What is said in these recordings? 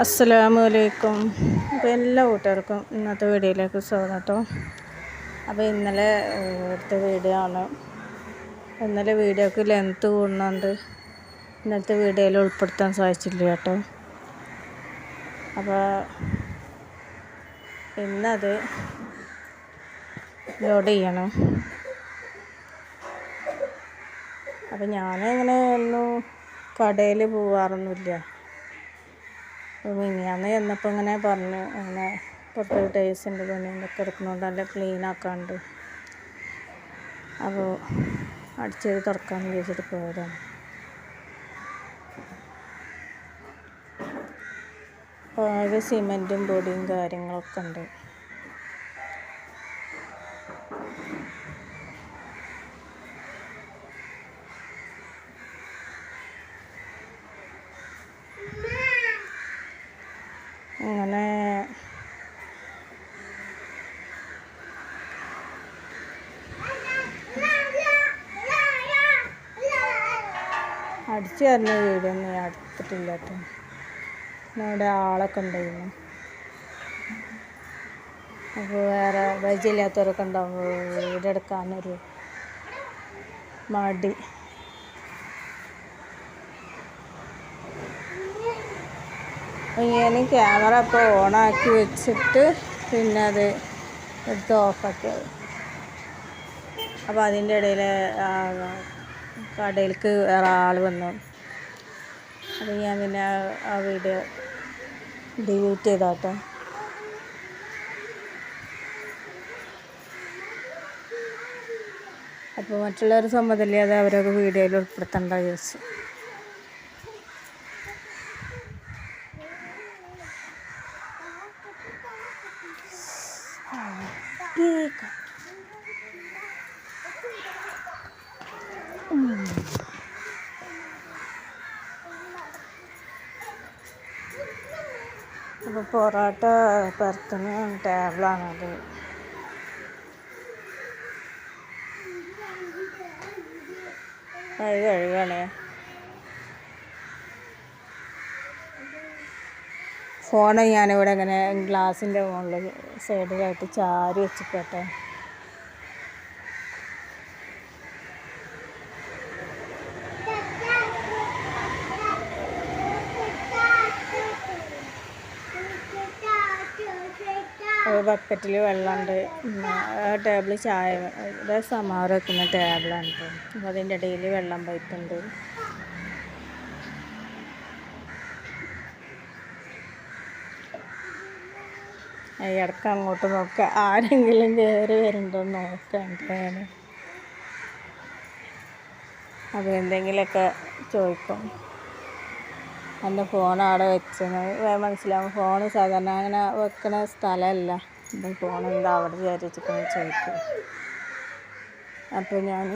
അസ്സലാമു അലൈക്കും അപ്പോൾ എല്ലാ കൂട്ടുകാർക്കും ഇന്നത്തെ വീഡിയോയിലേക്ക് സ്വാഗതം കേട്ടോ. അപ്പോൾ ഇന്നലെ എടുത്ത വീഡിയോ ആണ്. ഇന്നലെ വീഡിയോക്ക് ലെങ്ത്ത് കൂടുന്നുണ്ട്. ഇന്നത്തെ വീഡിയോയിൽ ഉൾപ്പെടുത്താൻ സാധിച്ചില്ല കേട്ടോ. അപ്പോൾ ഇന്നത് ലോഡ് ചെയ്യണം. അപ്പോൾ ഞാനങ്ങനെ ഒന്നും കടയിൽ പോവാറൊന്നുമില്ല. മിനിയാന്ന് ചെന്നപ്പോൾ ഇങ്ങനെ പറഞ്ഞു അങ്ങനെ പുറത്തൊരു ടേസ്റ്റിന്റെ പണി ഇതൊക്കെ എടുക്കുന്നതുകൊണ്ട് നല്ല ക്ലീൻ ആക്കാണ്ട്. അപ്പോൾ അടിച്ചത് തുറക്കാമെന്ന് വിചാരിച്ചിട്ട് പോയതാണ്. അപ്പോൾ ആകെ സിമെന്റും പൊടിയും കാര്യങ്ങളൊക്കെ ഉണ്ട്. അങ്ങനെ അടിച്ചു തരുന്ന വീഡിയോ ഞാൻ എടുത്തിട്ടില്ല കേട്ടോ ഇവിടെ ആളൊക്കെ ഉണ്ടായിരുന്നു. അപ്പോൾ വേറെ വൈദ്യമില്ലാത്തവരൊക്കെ ഉണ്ടാവും വീടെടുക്കാനൊരു മടി. ഞാൻ ക്യാമറ ഇപ്പോൾ ഓണാക്കി വെച്ചിട്ട് പിന്നെ അത് എടുത്ത് ഓഫാക്കി. അപ്പോൾ അതിന്റെ ഇടയിൽ കടയിലേക്ക് വേറെ ആൾ വന്നു. അത് ഞാൻ പിന്നെ ആ- വീഡിയോ ഡിലീറ്റ് ചെയ്താട്ടോ. അപ്പോൾ മറ്റുള്ളവർ സമ്മതമില്ലാതെ അവരൊക്കെ വീഡിയോയിൽ ഉൾപ്പെടുത്തേണ്ട വിചാരിച്ചു. കേക്ക് അപ്പോൾ പൊറോട്ട പരത്തുന്ന ടേബിളാണത് അത് കഴുകണേ. ഫോണ് ഞാനിവിടെ ഇങ്ങനെ ഗ്ലാസിന്റെ മുകളിൽ സൈഡിലായിട്ട് ചാരി വെച്ചിട്ടെ ഒരു ബക്കറ്റിൽ വെള്ളമുണ്ട്. ടേബിൾ ചായ ഇവിടെ സമാറ് വെക്കുന്ന ടേബിളാണ് അപ്പോൾ അതിന്റെ ഇടയിൽ വെള്ളം പൈപ്പുണ്ട് ഇടയ്ക്ക് അങ്ങോട്ട് നോക്കുക ആരെങ്കിലും കയറി വരുന്നുണ്ടോ നോക്കാൻ അപ്പോൾ എന്തെങ്കിലുമൊക്കെ ചോദിക്കും. എന്റെ ഫോൺ അവിടെ വെച്ചത് മനസ്സിലാവും. ഫോൺ സാധാരണ അങ്ങനെ വെക്കണ സ്ഥലമല്ല. എന്റെ ഫോൺ എന്താ അവിടെ വിചാരിച്ചിട്ട് ചോദിക്കും. അപ്പോൾ ഞാൻ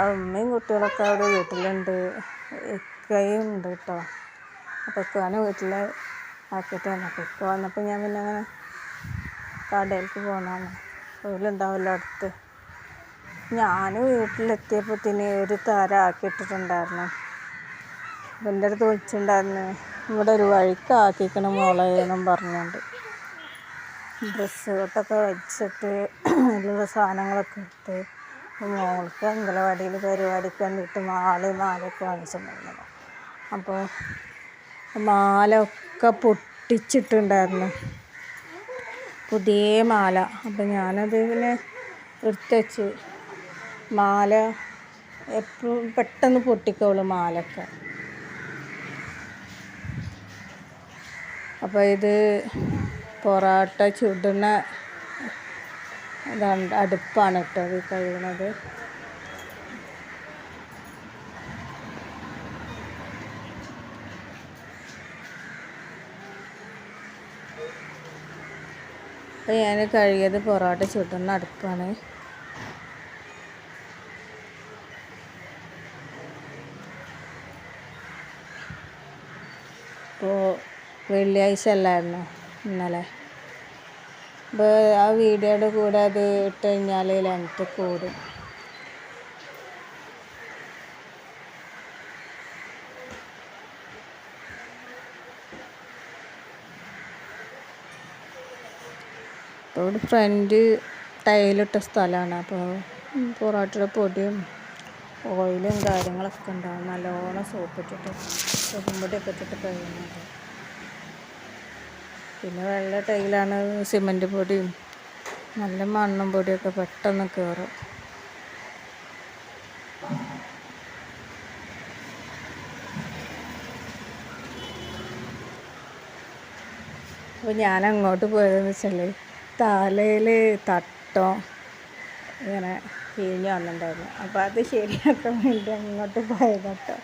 അമ്മയും കുട്ടികളൊക്കെ അവിടെ വീട്ടിലുണ്ട്. ഇക്കയും ഉണ്ട് കേട്ടോ. അപ്പോൾ ഇക്കാനെ വീട്ടിൽ ആക്കിയിട്ട് തന്നെ അപ്പം ഇക്ക വന്നപ്പോൾ ഞാൻ പിന്നെ അങ്ങനെ കടയിലേക്ക് പോകണമെന്ന് ഓലുണ്ടാവുമല്ലോ അടുത്ത്. ഞാൻ വീട്ടിലെത്തിയപ്പോഴത്തേന് ഒരു തര ആക്കിയിട്ടിട്ടുണ്ടായിരുന്നു. അപ്പം എന്റെ അടുത്ത് വിളിച്ചിട്ടുണ്ടായിരുന്നു ഇവിടെ ഒരു വഴിക്ക് ആക്കിക്കണം മോളെ എന്നും പറഞ്ഞുകൊണ്ട് ഡ്രസ്സ് കൊട്ടൊക്കെ വെച്ചിട്ട് അതിലുള്ള സാധനങ്ങളൊക്കെ ഇട്ട്. മോൾക്ക് അംഗനവാടിയിൽ പരിപാടിക്ക് വേണ്ടിയിട്ട് മാല മാലയൊക്കെ വാങ്ങിച്ചിട്ടുണ്ടായിരുന്നു അപ്പോൾ മാല ഒക്കെ പൊട്ടിച്ചിട്ടുണ്ടായിരുന്നു. പുതിയ മാല. അപ്പം ഞാനത് ഇങ്ങനെ എടുത്ത് മാല എപ്പോഴും പെട്ടെന്ന് പൊട്ടിക്കോളൂ മാലൊക്കെ അപ്പോൾ ഇത് പൊറോട്ട ചുടുന്ന ഇതാണ് അടുപ്പാണ് കേട്ടോ ഇത് കഴുകണത്. അപ്പോൾ ഞാൻ കഴുകിയത് പൊറോട്ട ചുട്ടുന്ന അടുപ്പാണ്. അപ്പോൾ വെള്ളിയാഴ്ച അല്ലായിരുന്നു ഇന്നലെ? അപ്പോൾ ആ വീഡിയോയുടെ കൂടെ അത് ഇട്ട് കഴിഞ്ഞാൽ ലെങ്ത്ത് കൂടും. അപ്പോൾ ഇവിടെ ഫ്രണ്ട് ടൈലിട്ട സ്ഥലമാണ്. അപ്പോൾ പൊറോട്ടയുടെ പൊടിയും ഓയിലും കാര്യങ്ങളൊക്കെ ഉണ്ടാവും. നല്ലോണം സോപ്പ് ഇട്ടിട്ട് സോപ്പും പൊടിയൊക്കെ ഇട്ടിട്ട് കഴിയുന്നത് പിന്നെ വെള്ള ടൈലാണ് സിമന്റ് പൊടിയും നല്ല മണ്ണും പൊടിയൊക്കെ പെട്ടെന്ന് കയറും അപ്പോൾ ഞാൻ അങ്ങോട്ട് പോയതെന്ന് വെച്ചാൽ തലയിൽ തട്ടം ഇങ്ങനെ കിഴിഞ്ഞ് വന്നിട്ടുണ്ടായിരുന്നു. അപ്പോൾ അത് ശരിയാക്കാൻ വേണ്ടി അങ്ങോട്ട് പോയത് കേട്ടോ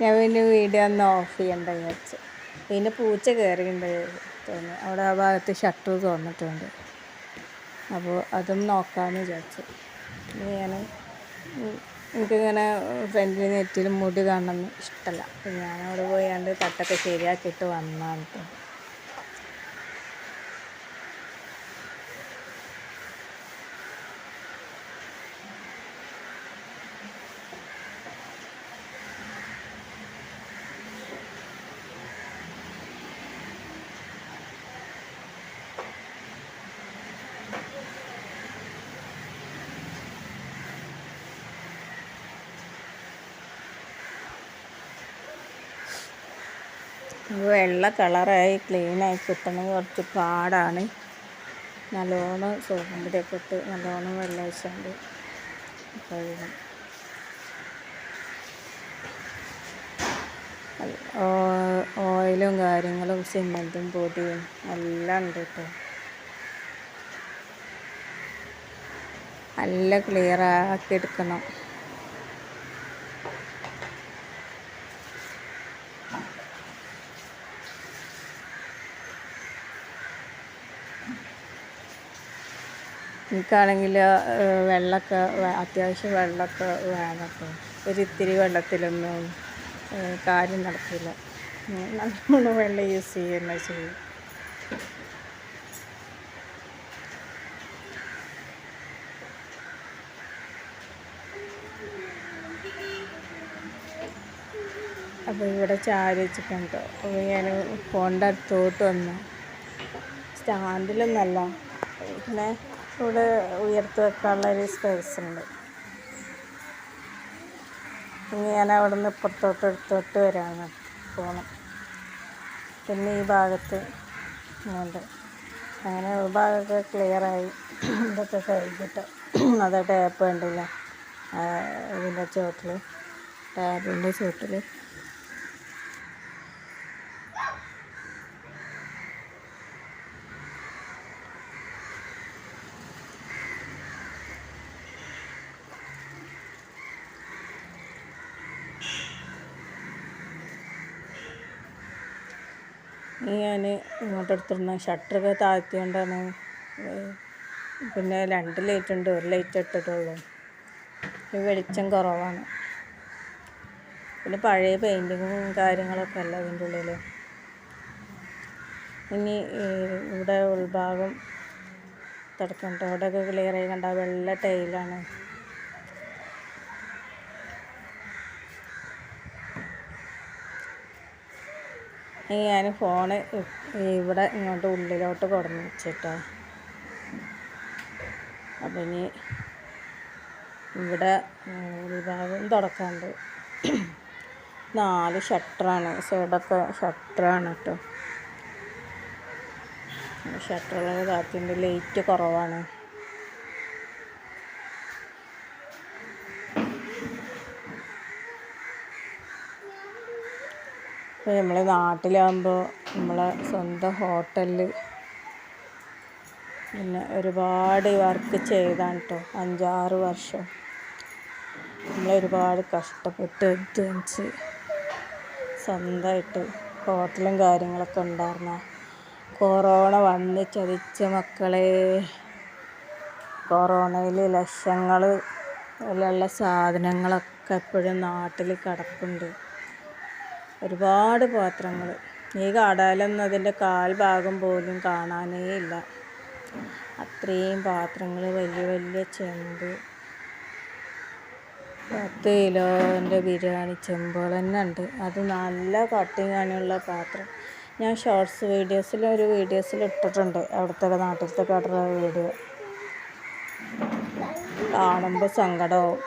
ഞാൻ പിന്നെ വീഡിയോ ഒന്ന് ഓഫ് ചെയ്യണ്ടെന്ന് വെച്ച് പിന്നെ പൂച്ച കയറിയിട്ടുണ്ട് തോന്നുന്നു. അവിടെ ആ ഭാഗത്ത് ഷട്ടർ തുറന്നിട്ടുണ്ട്. അപ്പോൾ അതും നോക്കാമെന്ന് വിചാരിച്ചു. ഞാൻ എനിക്കിങ്ങനെ ഫ്രണ്ടിൽ നെറ്റിൽ മുടി കാണണമെന്ന് ഇഷ്ടമല്ല അപ്പം ഞാനവിടെ പോയാണ്ട് തട്ടൊക്കെ ശരിയാക്കിയിട്ട് വന്നാണ് കേട്ടോ വെള്ള കളറായി ക്ലീനായി കിട്ടണമെങ്കിൽ കുറച്ച് പാടാണ്. നല്ലോണം സോപ്പും പൊടിയൊക്കെ ഇട്ട് നല്ലോണം വെള്ളം ഒഴിച്ചുകൊണ്ട് കഴുകും ഓയിലും കാര്യങ്ങളും സിമെന്റും പൊടിയും എല്ലാം ഉണ്ട് കേട്ടോ. നല്ല ക്ലിയർ ആക്കി എടുക്കണം. എനിക്കാണെങ്കിൽ വെള്ളമൊക്കെ അത്യാവശ്യം വെള്ളമൊക്കെ വേണം കേട്ടോ ഒരിത്തിരി വെള്ളത്തിലൊന്നും കാര്യം നടക്കില്ല. നല്ലോണം വെള്ളം യൂസ് ചെയ്യുന്ന ചെയ്യും അപ്പോൾ ഇവിടെ ചാരി വെച്ചിട്ടുണ്ട്. അപ്പോൾ ഞാൻ ഫോണിന്റെ അടുത്തോട്ട് വന്നു. സ്റ്റാൻഡിലൊന്നല്ല പിന്നെ ഇവിടെ ഉയർത്തി വെക്കാനുള്ള ഒരു സ്പേസ് ഉണ്ട്. ഇനി ഞാൻ അവിടെ നിന്ന് ഇപ്പുറത്തോട്ട് എടുത്തോട്ട് വരാണ്. പോകണം പിന്നെ ഈ ഭാഗത്ത് ഉണ്ട് അങ്ങനെ ഒരു ഭാഗമൊക്കെ ക്ലിയറായി ഇതൊക്കെ കഴിഞ്ഞിട്ട് അത് ടാപ്പ് വേണ്ടില്ല ഇതിന്റെ ചുവട്ടിൽ ടാബിന്റെ ചുവട്ടിൽ ഞാൻ ഇങ്ങോട്ട് എടുത്തിരുന്ന ഷട്ടറൊക്കെ താഴ്ത്തിയോണ്ടാണ് പിന്നെ രണ്ട് ലൈറ്റ് ഉണ്ട് ഒരു ലൈറ്റ് ഇട്ടിട്ടുള്ളൂ. വെളിച്ചം കുറവാണ്. പിന്നെ പഴയ പെയിന്റിങ്ങും കാര്യങ്ങളൊക്കെ അല്ല അതിന്റെ ഉള്ളിൽ ഇനി ഇവിടെ ഉൾഭാഗം തുടക്കണ്ട അവിടെയൊക്കെ ആയി കണ്ട വെള്ള ടൈലാണ് ഞാൻ ഫോൺ ഇവിടെ ഇങ്ങോട്ട് ഉള്ളിലോട്ട് കൊടുന്ന് വെച്ചിട്ടോ. അപ്പം ഇനി ഇവിടെ ഭാഗം തുടക്കാണ്ട്. നാല് ഷട്ടറാണ് സൈഡൊക്കെ ഷട്ടറാണ് കേട്ടോ ഷട്ടറുള്ള കാത്തിന്റെ ലൈറ്റ് കുറവാണ്. ഇപ്പോൾ നമ്മൾ നാട്ടിലാകുമ്പോൾ നമ്മളെ സ്വന്തം ഹോട്ടലിൽ പിന്നെ ഒരുപാട് വർക്ക് ചെയ്താണ് കേട്ടോ അഞ്ചാറ് വർഷം. നമ്മൾ ഒരുപാട് കഷ്ടപ്പെട്ട് അധ്വാനിച്ച് സ്വന്തമായിട്ട് ഹോട്ടലും കാര്യങ്ങളൊക്കെ ഉണ്ടായിരുന്ന. കൊറോണ വന്ന് ചതിച്ച മക്കളെ. കൊറോണയിൽ ലക്ഷങ്ങൾ പോലുള്ള സാധനങ്ങളൊക്കെ എപ്പോഴും നാട്ടിൽ കിടപ്പുണ്ട്. ഒരുപാട് പാത്രങ്ങൾ ഈ കടയിലൊന്നും അതിന്റെ കാൽ ഭാഗം പോലും കാണാനേ ഇല്ല. അത്രയും പാത്രങ്ങൾ വലിയ വലിയ ചെമ്പ്. പത്ത് കിലോന്റെ ബിരിയാണി ചെമ്പുകൾ തന്നെ ഉണ്ട്. അത് നല്ല കട്ടിങ്ങാനുള്ള പാത്രം. ഞാൻ ഷോർട്സ് വീഡിയോസിൽ ഒരു വീഡിയോസിൽ ഇട്ടിട്ടുണ്ട്. അവിടുത്തെ നാട്ടിലത്തെ കടറ വീഡിയോ കാണുമ്പോൾ സങ്കടമാവും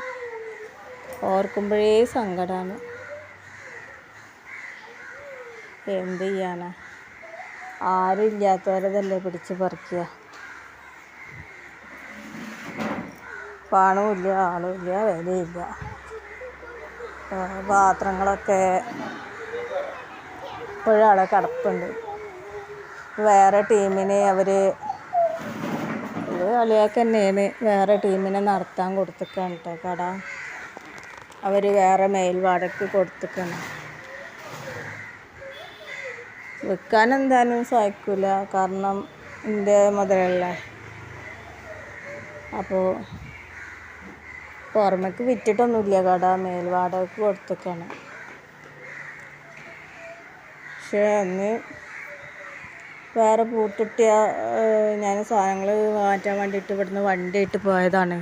ഓർക്കുമ്പോഴേ സങ്കടമാണ് എന്ത് ചെയ്യാനാ? ആരും ഇല്ലാത്തവരതല്ലേ പിടിച്ച് പറിക്കുക. പണവുമില്ല ആളുമില്ല വിലയില്ല. പാത്രങ്ങളൊക്കെ ഇപ്പോഴും അവിടെ കിടപ്പുണ്ട്. വേറെ ടീമിനെ അവർ ഇത് തന്നെയാണ് വേറെ ടീമിനെ നടത്താൻ കൊടുത്തിട്ടാണ് കേട്ടോ കട. അവർ വേറെ മേൽവാടക്ക് കൊടുത്തിക്കാണ്. വിൽക്കാൻ എന്തായാലും സഹിക്കില്ല കാരണം എന്റെ മുതലല്ലേ. അപ്പോൾ പുറമേക്ക് വിറ്റിട്ടൊന്നുമില്ല കട. മേൽവാടകക്ക് കൊടുത്തൊക്കെയാണ്. പക്ഷേ അന്ന് വേറെ പൂട്ടിട്ടിയ ഞാൻ സാധനങ്ങൾ മാറ്റാൻ വേണ്ടിയിട്ട് ഇവിടുന്ന് വണ്ടിയായിട്ട് പോയതാണ്.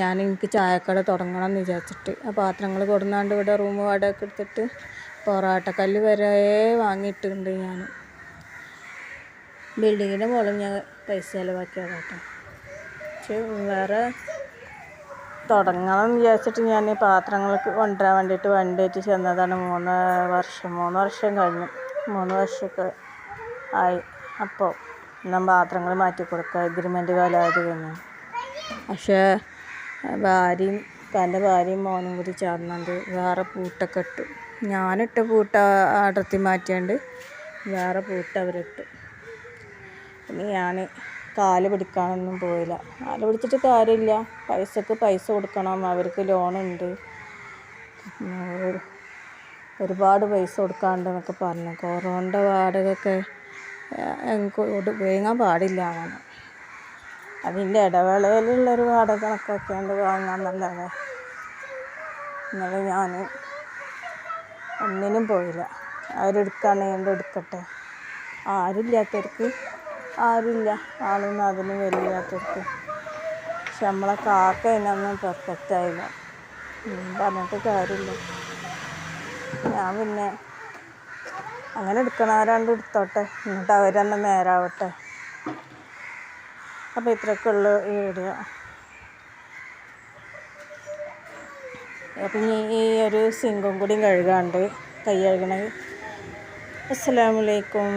ഞാൻ എനിക്ക് ചായക്കട തുടങ്ങണം എന്ന് വിചാരിച്ചിട്ട്. ആ പാത്രങ്ങൾ കൊടുന്നാണ്ട് ഇവിടെ റൂം വാടകയ്ക്ക് എടുത്തിട്ട് പൊറാട്ടക്കല്ല് വരെ വാങ്ങിയിട്ടുണ്ട് ഞാൻ. ബിൽഡിങ്ങിന്റെ മുകളിൽ ഞാൻ പൈസ ചിലവാക്കിയതാണ് കേട്ടോ. പക്ഷേ വേറെ തുടങ്ങണം വിചാരിച്ചിട്ട് ഞാൻ പാത്രങ്ങൾക്ക് കൊണ്ടുവരാൻ വേണ്ടിയിട്ട് വണ്ടിയായിട്ട് ചെന്നതാണ്. മൂന്ന് വർഷം മൂന്ന് വർഷം കഴിഞ്ഞു. മൂന്ന് വർഷമൊക്കെ ആയി. അപ്പോൾ ഞാൻ പാത്രങ്ങൾ മാറ്റി കൊടുക്കുക. എഗ്രിമെന്റ് കാലമായത് കഴിഞ്ഞു പക്ഷേ ഭാര്യയും എന്റെ ഭാര്യയും മോനും കൂടി ചേർന്നുകൊണ്ട് വേറെ പൂട്ടൊക്കെ ഇട്ടു ഞാനിട്ട പൂട്ട അടർത്തി മാറ്റിയാണ്ട് വേറെ പൂട്ട് അവരിട്ട്. പിന്നെ ഞാൻ കാൽ പിടിക്കാനൊന്നും പോയില്ല. കാൽ പിടിച്ചിട്ട് കാര്യമില്ല. പൈസക്ക് പൈസ കൊടുക്കണം. അവർക്ക് ലോണുണ്ട്. ഒരു- ഒരുപാട് പൈസ കൊടുക്കാണ്ട് എന്നൊക്കെ പറഞ്ഞു. കൊറോണ്ട വാടകയൊക്കെ വേങ്ങാൻ പാടില്ല അങ്ങനെ. അതിന്റെ ഇടവേളയിലുള്ളൊരു വാടക കണക്കാക്കിയാണ്ട് വാങ്ങാമെന്നല്ലാതെ ഇന്നലെ ഞാൻ ഒന്നിനും പോയില്ല. അവരെടുക്കുകയാണെങ്കിൽ എടുക്കട്ടെ? ആരുമില്ലാത്തവർക്ക്? ആരുമില്ല. ആളൊന്നും അതിനും വലിയാത്തവർക്ക് പക്ഷെ നമ്മളെ കാക്ക അതിനൊന്നും പെർഫെക്റ്റ് ആയില്ല. പറഞ്ഞിട്ട് കാര്യമില്ല. ഞാൻ പിന്നെ അങ്ങനെ എടുക്കണവരാണ്ട് എടുത്തോട്ടെ. എന്നിട്ട് അവർ തന്നെ നേരാവട്ടെ. അപ്പോൾ ഇത്രയൊക്കെ ഉള്ളു ഈ വീഡിയോ അപ്പം ഈ ഒരു സിങ്കും കൂടി കഴുകാണ്ട് കൈ കഴുകണമെങ്കിൽ അസ്സലാമലൈക്കും